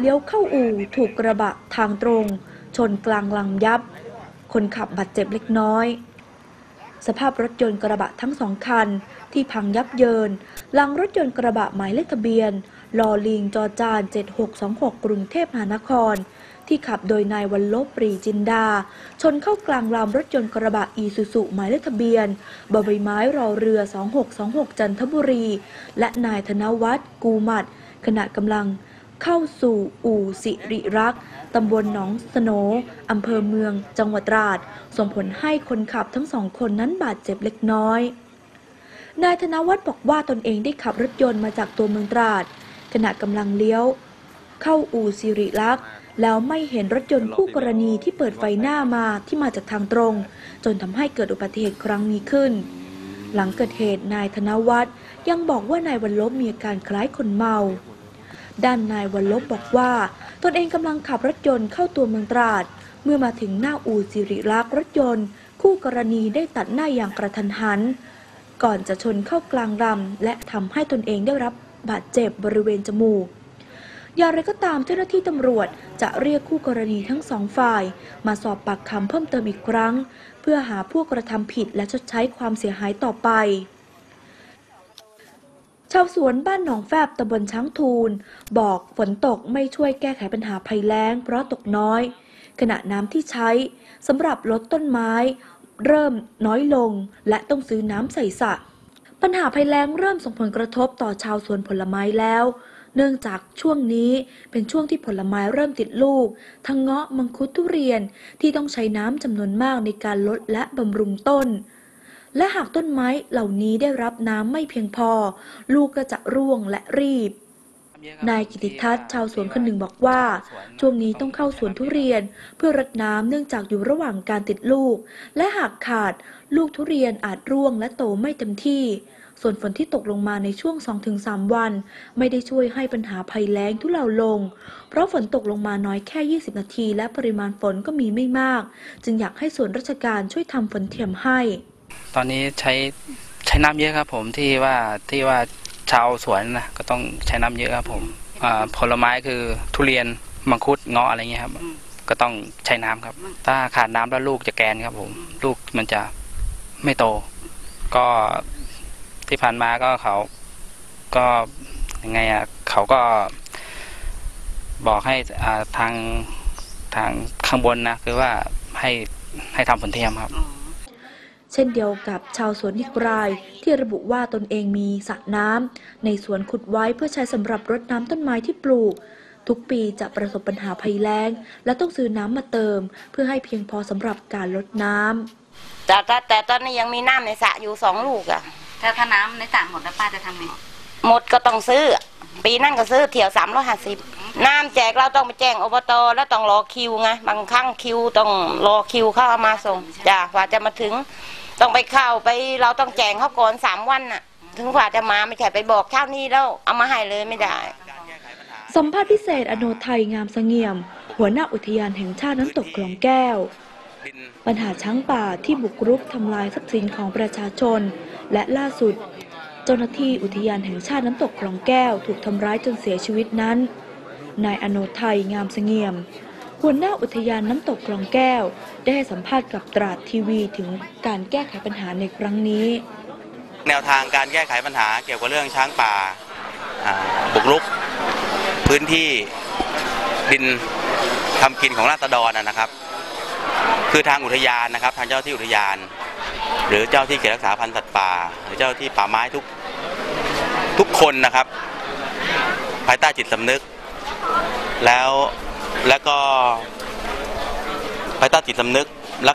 เลี้ยวเข้าอู่ถูกกระบะทางตรง ชนกลางลำยับ คนขับบาดเจ็บเล็กน้อย สภาพรถยนต์กระบะทั้งสองคันที่พังยับเยินหลังรถยนต์กระบะหมายเลขทะเบียนลอลิงจอจาน 7626 กรุงเทพมหานคร ที่ขับโดยนายวันลบปรีจินดา ชนเข้ากลางลำรถยนต์กระบะอีซูซุหมายเลขทะเบียนบใบไม้รอเรือ 2626 จันทบุรี และนายธนวัฒน์กูมัดขณะกำลัง เข้าสู่อู่สิริรักษ์ตำบลหนองสโนอำเภอเมือง จังหวัดตราด ส่งผลให้คนขับทั้งสองคนนั้นบาดเจ็บเล็กน้อย นายธนวัฒน์บอกว่าตนเองได้ขับรถยนต์มาจากตัวเมืองตราด ขณะกำลังเลี้ยว เข้าอู่สิริลักษ์แล้วไม่เห็นรถยนต์คู่กรณีที่เปิดไฟหน้ามาที่มาจากทางตรง จนทำให้เกิดอุบัติเหตุครั้งนี้ขึ้น หลังเกิดเหตุนายธนวัฒน์ยังบอกว่านายวันลบมีอาการคล้ายคนเมา ด้านนายวันลบบอกว่า ตนเองกำลังขับรถยนต์เข้าตัวเมืองตราด เมื่อมาถึงหน้าอู่สิริลักษ์รถยนต์ คู่กรณีได้ตัดหน้าอย่างกระทันหัน ก่อนจะชนเข้ากลางลำและทำให้ตนเองได้รับบาดเจ็บบริเวณจมูกอย่างไรก็ตามเจ้าหน้าที่ตำรวจจะเรียกคู่กรณีทั้งสองฝ่าย มาสอบปากคำเพิ่มเติมอีกครั้ง เพื่อหาผู้กระทำผิดและชดใช้ความเสียหายต่อไป ชาวสวนบ้านหนองแฟบตำบลช้างทูล บอกฝนตกไม่ช่วยแก้ไขปัญหาภัยแล้ง เพราะตกน้อย ขณะน้ำที่ใช้สำหรับลดต้นไม้ เริ่มน้อยลง และต้องซื้อน้ำใส่สระปัญหาภัยแล้งเริ่มส่งผลกระทบต่อชาวสวนผลไม้แล้ว เนื่องจากช่วงนี้เป็นช่วงที่ผลไม้เริ่มติดลูก ทั้งเงาะมังคุดทุเรียนที่ต้องใช้น้ำจำนวนมากในการลดและบำรุงต้น และหากต้นไม้เหล่านี้ได้รับน้ำไม่เพียงพอ ลูกก็จะร่วงและรีบนายกิติทัศน์ชาวสวนคนหนึ่งบอกว่า ช่วงนี้ต้องเข้าสวนทุเรียนเพื่อรดน้ำเนื่องจากอยู่ระหว่างการติดลูก และหากขาดลูกทุเรียนอาจร่วงและโตไม่เต็มที่ ส่วนฝนที่ตกลงมาในช่วง 2-3 วัน ไม่ได้ช่วยให้ปัญหาภัยแล้งทุเลาลง เพราะฝนตกลงมาน้อยแค่ 20 นาที และปริมาณฝนก็มีไม่มาก จึงอยากให้ส่วนราชการช่วยทำฝนเทียมให้ ตอนนี้ใช้ใช้น้ำเยอะครับ ผมที่ว่าที่ว่าชาวสวนนะก็ต้องใช้น้ำเยอะครับ ผมอ่าผลไม้คือทุเรียนมังคุดเงาะอะไรเงี้ยครับ ก็ต้องใช้น้ำครับ ถ้าขาดน้ำแล้วลูกจะแกนครับ ผม ลูกมันจะไม่โต ก็ที่ผ่านมาก็เขา ก็ยังไงอะเขาก็ บอกให้อ่าทางทางข้างบนนะคือว่าให้ให้ทำผลเทียมครับ เช่นเดียวกับชาวสวนอีกราย ที่ระบุว่าตนเองมีสระน้ำในสวนขุดไว้เพื่อใช้สำหรับรดน้ำต้นไม้ที่ปลูก ทุกปีจะประสบปัญหาภัยแล้ง และต้องซื้อน้ำมาเติม เพื่อให้เพียงพอสำหรับการรดน้ำแต่แต่แต่ตอนนี้ยังมีน้ำในสระอยู่สองลูกอะถ้าถ้าน้ำในสระหมดแล้วป้าจะทำไงหมดก็ต้องซื้อ ปีนั่นก็ซื้อเที่ยวสามร้อยห้าสิบน้ำแจกเราต้องไปแจ้งอบตแล้วต้องรอคิวไงบางครั้งคิวต้องรอคิวเข้าเอามาส่งจ้ะกว่าจะมาถึง ต้องไปเข้าไปเราต้องแจ้งเขาก่อนสามวันน่ะ ถึงกว่าจะมาไม่ใช่ไปบอกเช้านี้แล้วเอามาให้เลยไม่ได้สัมภาษณ์พิเศษอโนไทยงามเสงี่ยม หัวหน้าอุทยานแห่งชาติน้ำตกคลองแก้ว ปัญหาช้างป่าที่บุกรุกทำลายทรัพย์สินของประชาชน และล่าสุดเจ้าหน้าที่อุทยานแห่งชาติน้ำตกคลองแก้วถูกทำร้ายจนเสียชีวิตนั้น นายอโนไทยงามเสงี่ยม หัวหน้าอุทยานน้ำตกคลองแก้ว ได้ให้สัมภาษณ์กับตราดทีวีถึงการแก้ไขปัญหาในครั้งนี้ แนวทางการแก้ไขปัญหาเกี่ยวกับเรื่องช้างป่าบุกรุก พื้นที่ดินทำกินของราษฎรนนะครับ คือทางอุทยานนะครับ ทางเจ้าที่อุทยานหรือเจ้าที่เขตรักษาพันธุ์สัตว์ป่า หรือเจ้าที่ป่าไม้ทุก ทุกคนนะครับ ภายใต้จิตสำนึก แล้วแล้วก็ภายใต้จิตสำนึกและ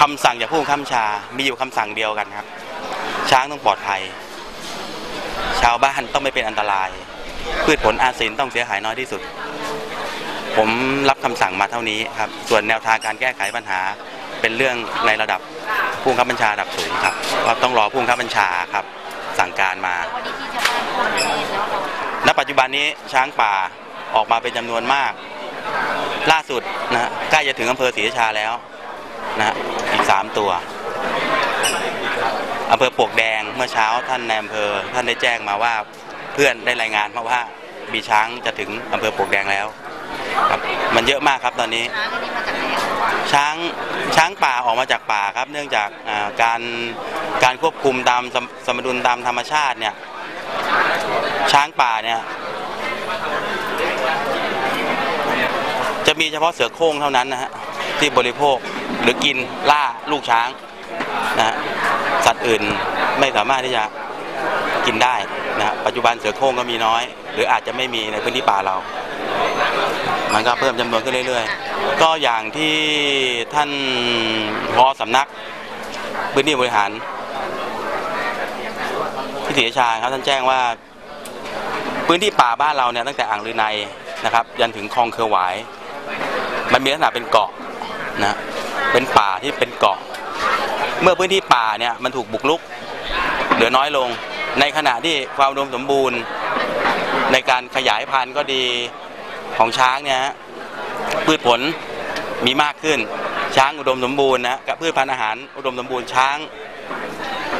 คำสั่งจากผู้บังคับชา มีอยู่คำสั่งเดียวกันครับ ช้างต้องปลอดภัย ชาวบ้านต้องไม่เป็นอันตราย พืชผลอาศินต้องเสียหายน้อยที่สุด ผมรับคำสั่งมาเท่านี้ครับ ส่วนแนวทางการแก้ไขปัญหาเป็นเรื่องในระดับผู้บังคับบัญชาระดับสูงครับก็ต้องรอผู้บังคับบัญชาครับสั่งการมา ณปัจจุบันนี้ช้างป่าออกมาเป็นจำนวนมาก ล่าสุดนะใกล้จะถึงอำเภอศรีราชาแล้วนะอีกสามตัวอำเภอปวกแดงเมื่อเช้าท่านในอำเภอท่านได้แจ้งมาว่าเพื่อนได้รายงานมาว่ามีช้างจะถึงอำเภอปวกแดงแล้วครับมันเยอะมากครับตอนนี้ ช้างช้างป่าออกมาจากป่าครับ เนื่องจากการการควบคุมตามสมดุลตามธรรมชาติเนี่ย ช้างป่าเนี่ย จะมีเฉพาะเสือโคร่งเท่านั้นนะฮะที่บริโภคหรือกินล่าลูกช้างนะสัตว์อื่นไม่สามารถที่จะกินได้นะปัจจุบันเสือโคร่งก็มีน้อย หรืออาจจะไม่มีในพื้นที่ป่าเรา มันก็เพิ่มจำนวนขึ้นเรื่อยๆ ก็อย่างที่ท่านพอสำนักพื้นที่บริหารพิธีชาครับท่านแจ้งว่า พื้นที่ป่าบ้านเราเนี่ยตั้งแต่อ่างลือในนะครับยันถึงคลองเครือหวาย มันมีลักษณะเป็นเกาะนะเป็นป่าที่เป็นเกาะ เมื่อพื้นที่ป่าเนี่ยมันถูกบุกรุกเหลือน้อยลง ในขณะที่ความอุดมสมบูรณ์ ในการขยายพันธุ์ก็ดีของช้างเนี่ยพืชผลมีมากขึ้น ช้างอุดมสมบูรณ์นะกับพืชพันธุ์อาหารอุดมสมบูรณ์ช้าง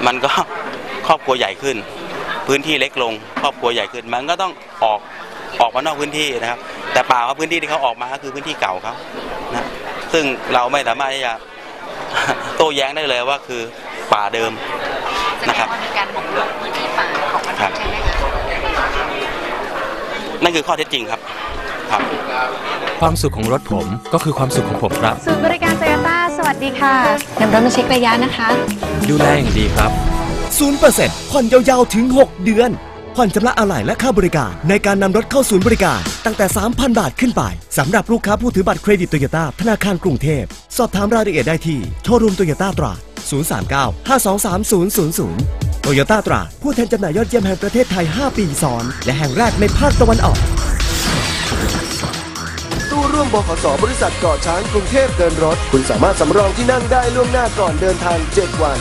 มันก็ครอบครัวใหญ่ขึ้น พื้นที่เล็กลงครอบครัวใหญ่ขึ้นมันก็ต้องออกออกมานอกพื้นที่นะครับ แต่ป่าเขาพื้นที่ที่เขาออกมาก็คือพื้นที่เก่าเขานะซึ่งเราไม่สามารถที่จะโต้แย้งได้เลยว่าคือป่าเดิมแสดนะงครับว่ามีการบุกรุกพื้นที่ป่าของมนุษครับย์ใช่ไหมคะนั่นคือข้อเท็จจริงครับครับ ความสุขของรถผมก็คือความสุขของผมครับศูนย์บริการโตโยต้าสวัสดีค่ะนำรถมาเช็คระยะนะคะ ดูแลอย่างดีครับ0% ผ่อนยาวๆถึง 6 เดือน ผ่อนชำระอะไหล่และค่าบริการ ในการนำรถเข้าศูนย์บริการ ตั้งแต่ 3,000 บาทขึ้นไปสำหรับลูกค้าผู้ถือบัตรเครดิตโตโยต้าธนาคารกรุงเทพ สอบถามรายละเอียดได้ที่โชว์รูมโตโยต้าตราด039 523 000โตโยต้าตราดผู้แทนจำหน่ายยอดเยี่ยมแห่งประเทศไทย 5 ปีซ้อน และแห่งแรกในภาคตะวันออก ตู้ร่วมบขสบริษัทเกาะช้างกรุงเทพเดินรถ คุณสามารถสำรองที่นั่งได้ล่วงหน้าก่อนเดินทาง 7 วัน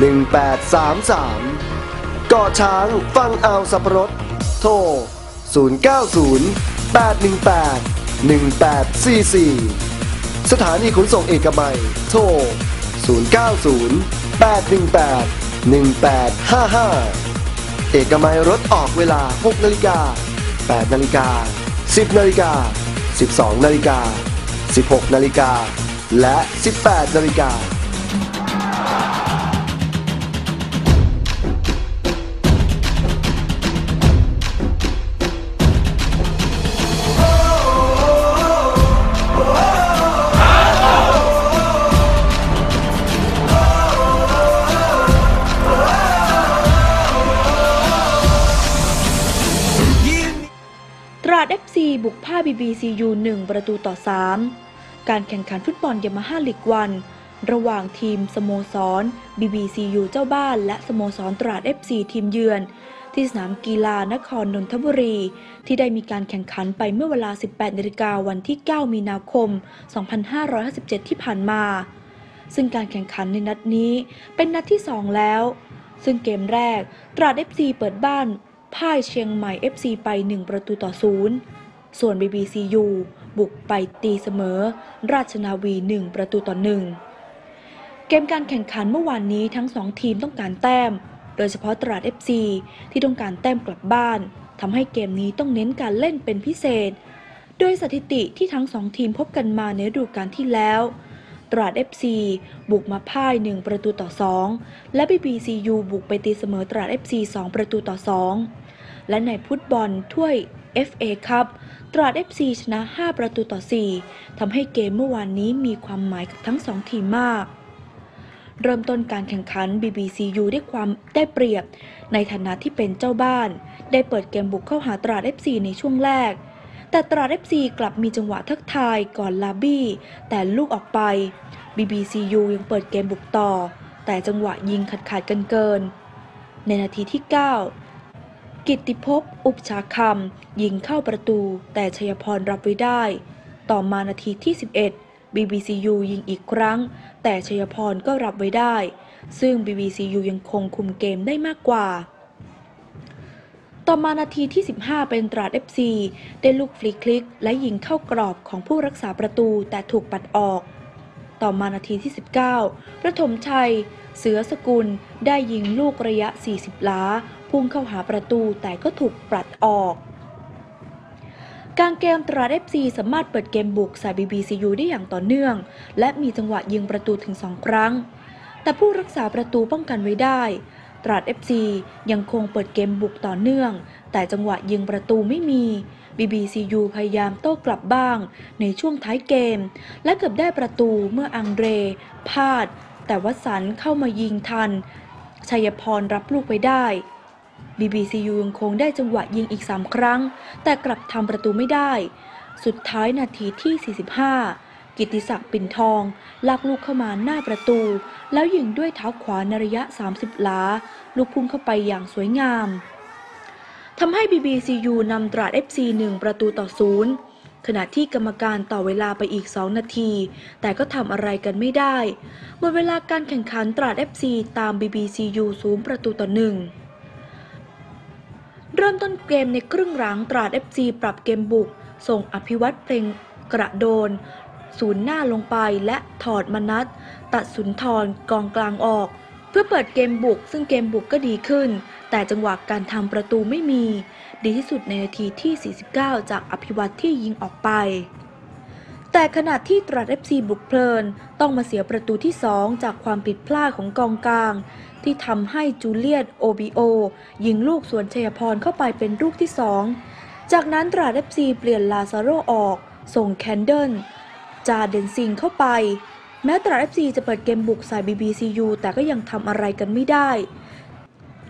1833ก่อช้างฟังเอาสับปะรด โทร 090 818 1844 สถานีขนส่งเอกมัย โทร 090 818 1855 เอกมัยรถออกเวลา 6 นาฬิกา 8 นาฬิกา 10 นาฬิกา 12 นาฬิกา 16 นาฬิกา และ 18 นาฬิกา บุกผ้า BBCU 1 ประตูต่อ 3 การแข่งขันฟุตบอลยามาฮ่าลีกวัน ระหว่างทีมสโมสร BBCU เจ้าบ้าน และสโมสรตราด FC ทีมเยือน ที่สนามกีฬานครนนทบุรี ที่ได้มีการแข่งขันไปเมื่อเวลา 18นาฬิกาวันที่ 9 มีนาคม 2557 ที่ผ่านมา ซึ่งการแข่งขันในนัดนี้เป็นนัดที่ 2 แล้ว ซึ่งเกมแรกตราด FC เปิดบ้านพ่ายเชียงใหม่ FC ไป 1 ประตูต่อ0 ส่วน BBCU บุกไปตีเสมอ ราชนาวี 1 ประตูต่อ1เกมการแข่งขันเมื่อวานนี้ทั้ง2ทีมต้องการแต้ม โดยเฉพาะตราด FC ที่ต้องการแต้มกลับบ้านทำให้เกมนี้ต้องเน้นการเล่นเป็นพิเศษ โดยสถิติที่ทั้งสองทีมพบกันมาในฤดูกาลที่แล้ว ตราด FC บุกมาพ่าย 1 ประตูต่อ 2 และ BBCU บุกไปตีเสมอตราด FC 2 ประตูต่อ 2 และในฟุตบอลถ้วย FA ครับตราด FC ชนะ 5 ประตูต่อ 4ทำให้เกมเมื่อวานนี้มีความหมายกับทั้ง2ทีมมาก เริ่มต้นการแข่งขัน BBCU ได้ความได้เปรียบ ในฐานะที่เป็นเจ้าบ้าน ได้เปิดเกมบุกเข้าหาตราด FC ในช่วงแรก แต่ตราด FC กลับมีจังหวะทักทายก่อนลาบี้ แต่ลูกออกไป BBCU ยังเปิดเกมบุกต่อ แต่จังหวะยิงขาดขาดกันเกิน ในนาทีที่ 9 กิตติภพอุปชาคำยิงเข้าประตู แต่ชัยพรรับไว้ได้ ต่อมานาทีที่ 11 BBCU ยิงอีกครั้ง แต่ชัยพรก็รับไว้ได้ ซึ่ง BBCU ยังคงคุมเกมได้มากกว่า ต่อมานาทีที่ 15 เป็นตราด FC ได้ลูกฟรีคลิก และยิงเข้ากรอบของผู้รักษาประตูแต่ถูกปัดออก ต่อมานาทีที่ 19 ประถมชัย เสือสกุลได้ยิงลูกระยะ 40 ล้า พุ่งเข้าหาประตูแต่ก็ถูกปัดออกการเกมตราด FC สามารถเปิดเกมบุกใส่ BBCU ได้อย่างต่อเนื่อง และมีจังหวะยิงประตูถึง 2 ครั้ง แต่ผู้รักษาประตูป้องกันไว้ได้ ตราด FC ยังคงเปิดเกมบุกต่อเนื่อง แต่จังหวะยิงประตูไม่มี BBCU พยายามโต้กลับบ้างในช่วงท้ายเกม และเกือบได้ประตูเมื่ออังเดรพลาด แต่วัสันเข้ามายิงทัน ชัยพรรับลูกไว้ได้ BBCU ยังคงได้จังหวะยิงอีก 3 ครั้ง แต่กลับทำประตูไม่ได้ สุดท้ายนาทีที่ 45 กิติศักดิ์ปิ่นทอง ลากลูกเข้ามาหน้าประตู แล้วยิงด้วยเท้าขวาในระยะ 30หลาลูกพุ่งเข้าไปอย่างสวยงามทำให้ BBCU นำตราด FC 1 ประตูต่อศูนย์ ขณะที่กรรมการต่อเวลาไปอีก 2 นาที แต่ก็ทำอะไรกันไม่ได้ หมดเวลาการแข่งขันตราด FC ตาม BBCU ศูนย์ประตูต่อหนึ่งเริ่มต้นเกมในครึ่งหลังตราด FC ปรับเกมบุก ส่งอภิวัตเพลงกระโดน ศูนย์หน้าลงไปและถอดมนัดตัดสุนทรกองกลางออก เพื่อเปิดเกมบุก ซึ่งเกมบุกก็ดีขึ้น แต่จังหวะการทำประตูไม่มี ดีที่สุดในนาทีที่ 49 จากอภิวัตที่ยิงออกไป แต่ขณะที่ตราด FC บุกเพลิน ต้องมาเสียประตูที่ 2 จากความผิดพลาดของกองกลาง ที่ทำให้จูเลียตโอบิโอ ยิงลูกสวนชัยพรเข้าไปเป็นลูกที่ 2 จากนั้นตราด FC เปลี่ยนลาซาโรออก ส่งแคนเดิลจาเดนซิงเข้าไป แม้ตราด FC จะเปิดเกมบุกใส่ BBCU แต่ก็ยังทำอะไรกันไม่ได้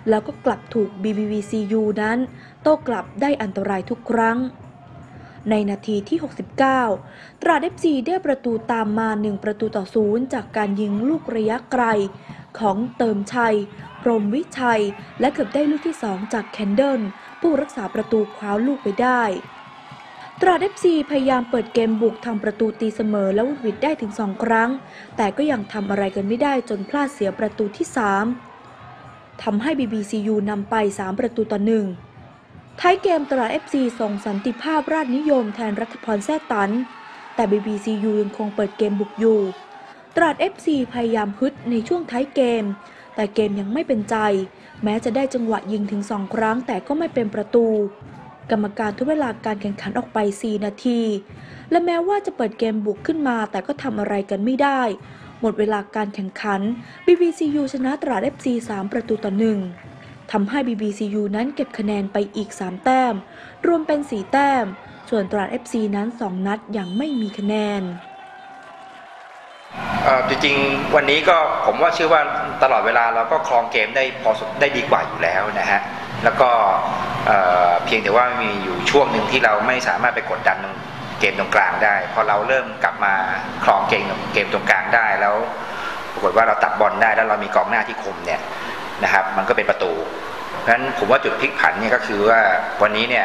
แล้วก็กลับถูก BBVCU นั้น โต้กลับได้อันตรายทุกครั้ง ในนาทีที่ 69 ตราดเอฟซีได้ประตูตามมา 1 ประตูต่อศูนย์จากการยิงลูกระยะไกล ของเติมชัย พรมวิชัย และเกือบได้ลูกที่ 2 จากแคนเดิลผู้รักษาประตูคว้าลูกไปได้ตราดเอฟซีพยายามเปิดเกมบุกทำประตูตีเสมอและวุดวิดได้ถึง 2 ครั้ง แต่ก็ยังทำอะไรกันไม่ได้จนพลาดเสียประตูที่ 3 ทำให้ BBCU นำไป 3 ประตูต่อหนึ่งท้ายเกมตราด FC ส่งสันติภาพราชนิยมแทนรัฐพรแซ่ตัน แต่ BBCU ยังคงเปิดเกมบุกอยู่ ตราด FC พยายามฮึดในช่วงท้ายเกม แต่เกมยังไม่เป็นใจ แม้จะได้จังหวะยิงถึง 2 ครั้งแต่ก็ไม่เป็นประตู กรรมการทุบเวลาการแข่งขันออกไป 4 นาที และแม้ว่าจะเปิดเกมบุกขึ้นมาแต่ก็ทำอะไรกันไม่ได้ หมดเวลาการแข่งขัน BBCU ชนะตราด FC 3 ประตูต่อหนึ่งทำให้ BBCU นั้นเก็บคะแนนไปอีก 3 แต้ม รวมเป็น 4 แต้ม ส่วนตราด FC นั้น 2 นัดยังไม่มีคะแนนจริงๆวันนี้ก็ผมว่าเชื่อว่าตลอดเวลาเราก็ครองเกมได้พอได้ดีกว่าอยู่แล้วนะฮะ แล้วก็เอ่อเพียงแต่ว่ามีอยู่ช่วงหนึ่งที่เราไม่สามารถไปกดดัน เกมตรงกลางได้ พอเราเริ่มกลับมาครองเกมเกมตรงกลางได้แล้วปรากฏว่าเราตัดบอลได้แล้วเรามีกองหน้าที่คมเนี่ยนะครับมันก็เป็นประตูเพราะฉะนั้นผมว่าจุดพลิกผันเนี่ยก็คือว่าวันนี้เนี่ย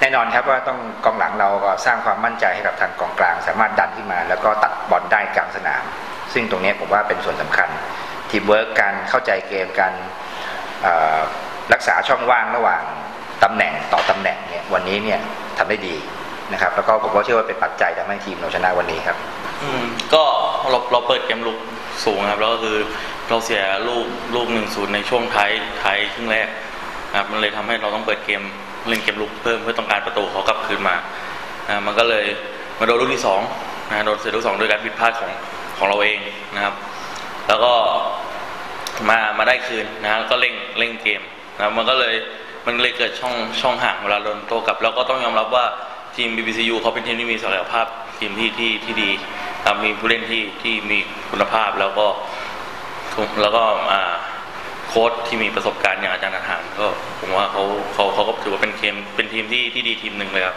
แน่นอนครับว่าต้องกองหลังเราก็สร้างความมั่นใจให้กับทางกองกลาง สามารถดันขึ้นมา แล้วก็ตัดบอลได้กลางสนาม ซึ่งตรงนี้ผมว่าเป็นส่วนสำคัญทีมเวิร์กการเข้าใจเกมการรักษาช่องว่างระหว่างตำแหน่งต่อตำแหน่งเนี่ยวันนี้เนี่ยทำได้ดี นะครับ แล้วก็ผมก็เชื่อว่าเป็นปัจจัยทำให้ทีมเราชนะวันนี้ครับ อืมก็เราเราเปิดเกมลุกสูงครับแล้วก็คือเราเสียลูกลูกหนึ่งศูนย์ในช่วงท้ายท้ายครึ่งแรกนะครับมันเลยทำให้เราต้องเปิดเกมเล่นเกมลุกเพิ่มเพื่อต้องการประตูเขากลับคืนมานะมันก็เลยมาโดนลูกที่สองนะโดนเสียลูกสองโดยการผิดพลาดของของเราเองนะครับ แล้วก็มามาได้คืนนะก็เร่งเร่งเกมนะมันก็เลยมันเลยเกิดช่องช่องห่างเวลาโดนโตกลับ แล้วก็ต้องยอมรับว่า ทีม BBCU เขาเป็นทีมที่มีศักยภาพทีมที่ที่ที่ดีครับมีผู้เล่นที่ที่มีคุณภาพแล้วก็แล้วก็โค้ชที่มีประสบการณ์อย่างอาจารย์อาหารก็ผมว่าเขาเขาเขาก็ถือว่าเป็นเคมเป็นทีมที่ที่ดีทีมหนึ่งเลยครับ